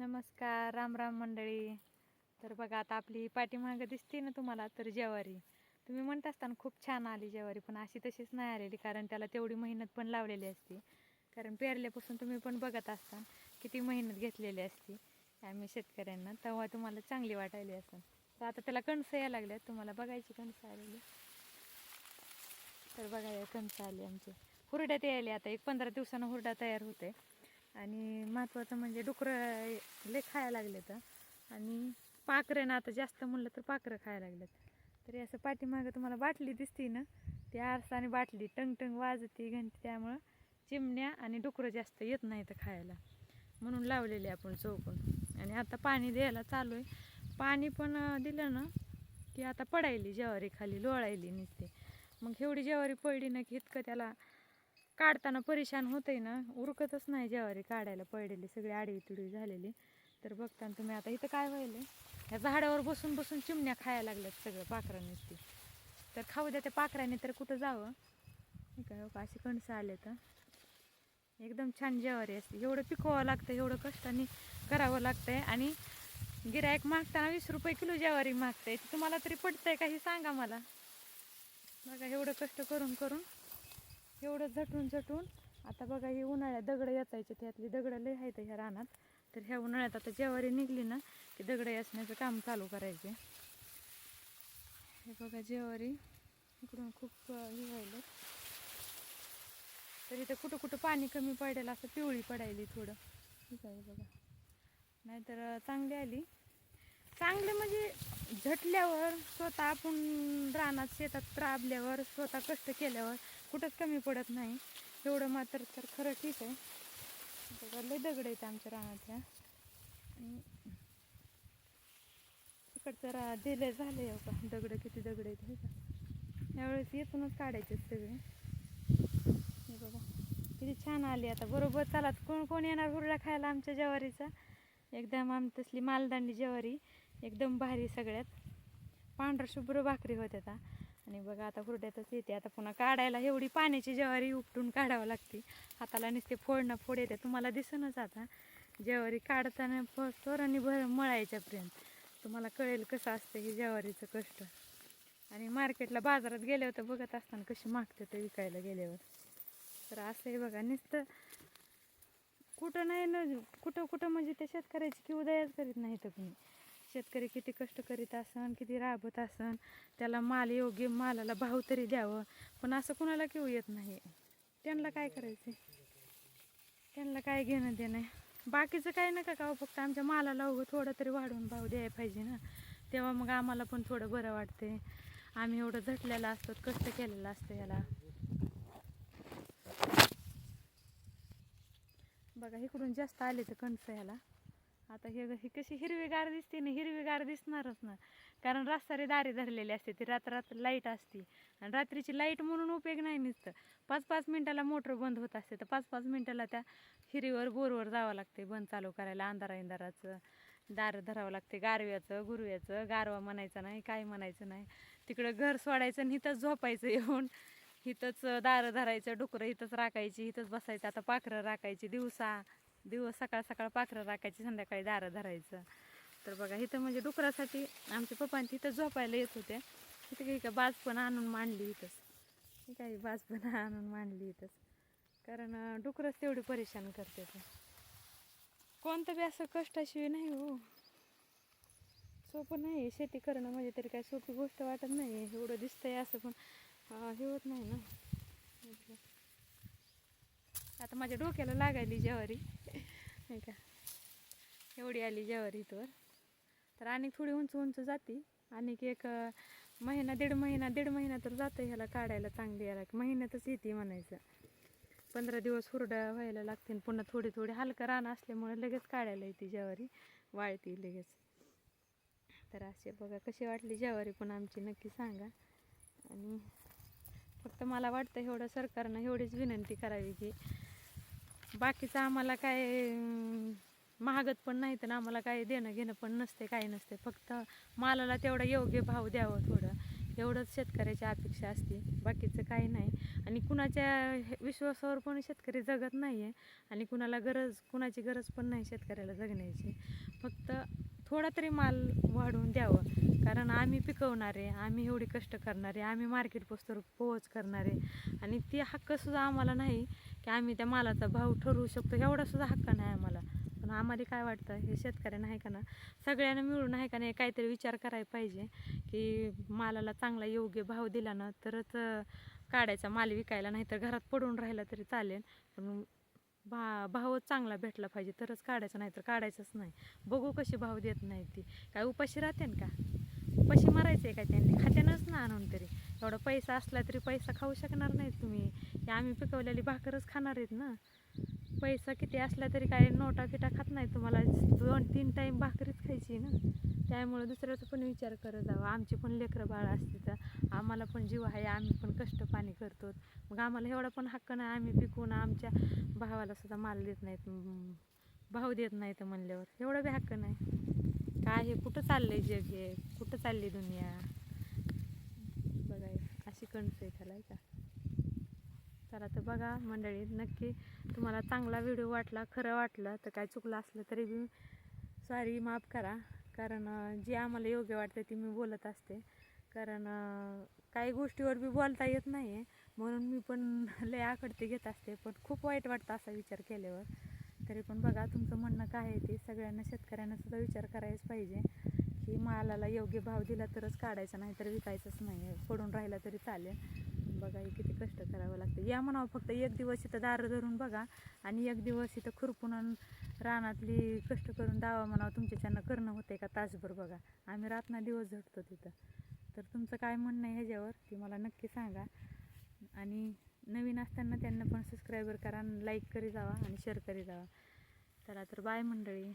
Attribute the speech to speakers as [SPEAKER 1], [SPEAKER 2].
[SPEAKER 1] नमस्कार राम राम मंडळी. तर बघा आता आपली पाठीमागं दिसते ना तुम्हाला तर जेवारी. तुम्ही म्हणत असताना खूप छान आली जेवारी पण अशी तशीच नाही आलेली कारण त्याला तेवढी मेहनत पण लावलेली असते. कारण पेरल्यापासून तुम्ही पण बघत असता किती मेहनत घेतलेली असते आम्ही शेतकऱ्यांना तेव्हा तुम्हाला चांगली वाटायली असं तर आता त्याला कणसं यायला लागल्यात तुम्हाला बघायची कणसं आलेली. तर बघा या कणसं आली आमची. हुरड्यात यायली आता एक पंधरा दिवसानं हुरडा तयार होते आणि महत्त्वाचं म्हणजे डुकरं लय खायला लागले आणि पाखरं ना आता जास्त म्हणलं तर पाखरं खायला लागलेत. तरी असं पाठीमागं तुम्हाला बाटली दिसते ना ती आरसाने बाटली टंग टंग वाजते घंटी त्यामुळं चिमण्या आणि डुकरं जास्त येत नाही तर खायला. म्हणून लावलेले आपण चौकून. आणि आता पाणी द्यायला चालू आहे. पाणी पण दिलं ना की आता पडायली ज्वारी खाली लोळायली नुसते. मग एवढी ज्वारी पडली ना की इतकं त्याला काढताना परेशान होतंय ना. उरकतच नाही ज्वारी काढायला पडलेली सगळी आडवी तुडवी झालेली. तर बघताना तुम्ही आता इथं काय व्हायलं या झाडावर बसून बसून चिमण्या खायला लागल्यात सगळं पाखरांनीच ती. तर खाऊ द्या त्या पाखरांनी तर कुठं जावं? काय हो का अशी कणसं आले तर एकदम छान ज्वारी असते. एवढं पिकवावं लागतं एवढं कष्टाने करावं लागतंय. आणि गिरायक मागताना वीस रुपये किलो ज्वारी मागतंय. तुम्हाला तरी पडतंय का हे सांगा मला? बघा एवढं कष्ट करून करून एवढं झटून झटून. आता बघा ही उन्हाळ्यात दगडं येतायचे त्यातली दगडं लय आहेत ह्या रानात. तर ह्या उन्हाळ्यात आता जेवारी निघली ना की दगडं याचण्याचं काम चालू करायचे. हे बघा जेवारी. इकडून खूप हे व्हायलं. तर इथं कुठं कुठं पाणी कमी पडायला असं पिवळी पडायली थोडं. ठीक आहे बघा. नाहीतर चांगली आली. चांगले म्हणजे झटल्यावर स्वतः आपण रानात शेतात राबल्यावर स्वतः कष्ट केल्यावर कुठंच कमी पडत नाही. एवढं मात्र तर खरं ठीक आहे. बघा लय दगड आहेत आमच्या रानातल्या. आणि इकडचं रा दिले झाले हो का दगड किती दगड आहेत हे का यावेळेस येथूनच काढायचे सगळे. हे बघा किती छान आली आता. बरोबर चालात कोण कोण येणार हुरडा खायला आमच्या ज्वारीचा? एकदम आम तसली मालदांडी ज्वारी. एकदम भारी सगळ्यात. पांढरशुभ्र भाकरी होत्या आता आणि बघा आता हुरड्यातच येते. आता पुन्हा काढायला एवढी पाण्याची ज्वारी उपटून काढावं लागते. हाताला नुसते फोडणं फोड येते. तुम्हाला दिसूनच आता ज्वारी काढताना चोरांनी भर मळायच्यापर्यंत. तुम्हाला कळेल कसं असतं हे ज्वारीचं कष्ट. आणि मार्केटला बाजारात गेल्यावर तर बघत असताना कशी मागते ते विकायला गेल्यावर. तर असं आहे बघा नुसतं कुठं नाही ना कुठं कुठं म्हणजे ते शेतकऱ्याची की उदयच करीत नाही तर कुणी शेतकरी किती कष्ट करीत असन किती राबत असन त्याला माल योग्य मालाला भाव तरी द्यावं. पण असं कुणाला किंवा येत नाही. त्यांना काय करायचं त्यांना काय घेणं देणं? आहे. बाकीचं काय नका का फक्त आमच्या मालाला उगं थोडं तरी वाढवून भाव द्यायला पाहिजे ना. तेव्हा मग आम्हाला पण थोडं बरं वाटते आम्ही एवढं झटलेलं असतो कष्ट केलेलं असतं याला. बघा इकडून जास्त आले तर कणसं याला. आता हे ही कशी हिरवीगार दिसते ना हिरवीगार दिसणारच ना. कारण रस्तारी दारे धरलेली असते ती रात्रात लाइट असते. आणि रात्रीची लाइट म्हणून उपयोग नाही निसतं. पाच पाच मिनिटाला मोटर बंद होत असते तर पाच पाच मिनिटाला त्या हिरीवर बोरवर जावं लागते बंद चालू करायला अंधारा इंधाराचं. दारं धरावं लागते गारव्याचं गुरव्याचं गारवा म्हणायचं नाही काय म्हणायचं नाही. तिकडं घर सोडायचं आणि इथंच झोपायचं येऊन. इथंच दारं धरायचं डुकरं इथंच राखायची इथंच बसायचं आता पाखरं राखायची दिवसा. दिवस सकाळ सकाळ पाखरं राखायची संध्याकाळी दारं धरायचं. तर बघा इथं म्हणजे डुकरासाठी आमच्या पप्पांची इथं झोपायला येत होत्या तिथे काही का बाज पण आणून मांडली इथंच. काही बाज पण आणून मांडली इथंच. कारण डुकरंच तेवढी परेशान करते ते. कोणतं बी असं कष्टाशिवाय नाही हो. सोपं नाही शेती करणं म्हणजे तरी काय सोपी गोष्ट वाटत नाही एवढं दिसतंय असं पण हे होत नाही ना. आता माझ्या डोक्याला लागायली जवारी. नाही का? एवढी आली जवारी तर. तर आणि थोडी उंच उंच जाती. आणि एक महिना दीड महिना दीड महिना तर जातं ह्याला काढायला चांगली याला. महिन्यातच येते म्हणायचं. पंधरा दिवस हुरडा व्हायला लागते पुन्हा थोडी थोडी हलकं रान असल्यामुळे लगेच काढायला येते ज्वारी. वाळती लगेच. तर असे बघा कशी वाटली ज्वारी पण आमची नक्की सांगा. आणि फक्त मला वाटतं एवढं सरकारनं एवढीच विनंती करावी की बाकीचं आम्हाला काय महागत पण नाही तर आम्हाला काय देणं घेणं पण नसते काही नसते. फक्त मालाला तेवढा योग्य भाव द्यावं थोडं. एवढंच शेतकऱ्याची अपेक्षा असते. बाकीचं काही नाही. आणि कुणाच्या हे- विश्वासावर पण शेतकरी जगत नाही आहे आणि कुणाला गरज कुणाची गरज पण नाही शेतकऱ्याला जगण्याची. फक्त थोडा तरी माल वाढवून द्यावं. कारण आम्ही पिकवणारे आम्ही एवढे कष्ट करणारे आम्ही मार्केट पोस्टर पोहोच करणारे. आणि ती हक्कसुद्धा आम्हाला नाही की आम्ही त्या मालाचा भाव ठरवू शकतो. एवढासुद्धा हक्क नाही आम्हाला. पण आम्हाला काय वाटतं? हे शेतकऱ्यांना आहे का ना? सगळ्यांना मिळून आहे का नाही? काहीतरी विचार करायला पाहिजे की मालाला चांगला योग्य भाव दिला ना तरच काढायचा माल विकायला नाही तर घरात पडून राहिला तरी चालेल. पण भा भावच चांगला भेटला पाहिजे. तरच काढायचं नाही तर काढायचंच नाही. बघू कशी भाव देत नाही ती. काय उपाशी राहते का? उपाशी मारायचं आहे का त्यांनी? खात्यानंच ना आणून तरी. एवढा पैसा असला तरी पैसा खाऊ शकणार नाही तुम्ही. हे आम्ही पिकवलेली भाकरच खाणार आहेत ना. पैसा किती असला तरी काय नोटा फिटा खात नाही तुम्हाला. दोन तीन टाईम भाकरीच खायची ना. त्यामुळे दुसऱ्याचा पण विचार करत जावा. आमचे पण लेकरं बाळ असते तर आम्हाला पण जीव आहे आम्ही पण कष्ट पाणी करतो. मग आम्हाला एवढा पण हक्क नाही आम्ही पिकवून आमच्या भावाला सुद्धा माल देत नाहीत भाव देत नाहीत म्हणल्यावर. एवढा बी हक्क नाही. काय हे कुठं चाललंय जग हे? कुठं चालली दुनिया? बघा अशी कणसं आहे त्याला आहे का? चला तर बघा मंडळी नक्की तुम्हाला चांगला व्हिडिओ वाटला खरं वाटलं तर काय चुकलं असलं तरी बी सॉरी माफ करा. कारण जे आम्हाला योग्य वाटतं ते मी बोलत असते. कारण काही गोष्टीवर बी बोलता येत नाही आहे म्हणून मी पण लय आकडते घेत असते. पण खूप वाईट वाटतं असा विचार केल्यावर. तरी पण बघा तुमचं म्हणणं काय आहे ते सगळ्यांना शेतकऱ्यांना सुद्धा विचार करायच पाहिजे. की मालाला योग्य भाव दिला तरच काढायचा नाही तर विकायचंच नाही. पडून राहिला तरी चालेल. बघा हे किती कष्ट करावं लागतं. या म्हणावं फक्त एक दिवस इथं दारं धरून बघा आणि एक दिवस इथं खुरपून रानातली कष्ट करून दावा म्हणावं तुमच्याच्यानं करणं होते का तासभर बघा. आम्ही रातना दिवस झटतो तिथं. तर तुमचं काय म्हणणं आहे ह्याच्यावर ते मला नक्की सांगा. आणि नवीन असताना त्यांना पण सबस्क्रायबर करा लाईक करी जावा आणि शेअर करी जावा. चला तर बाय मंडळी.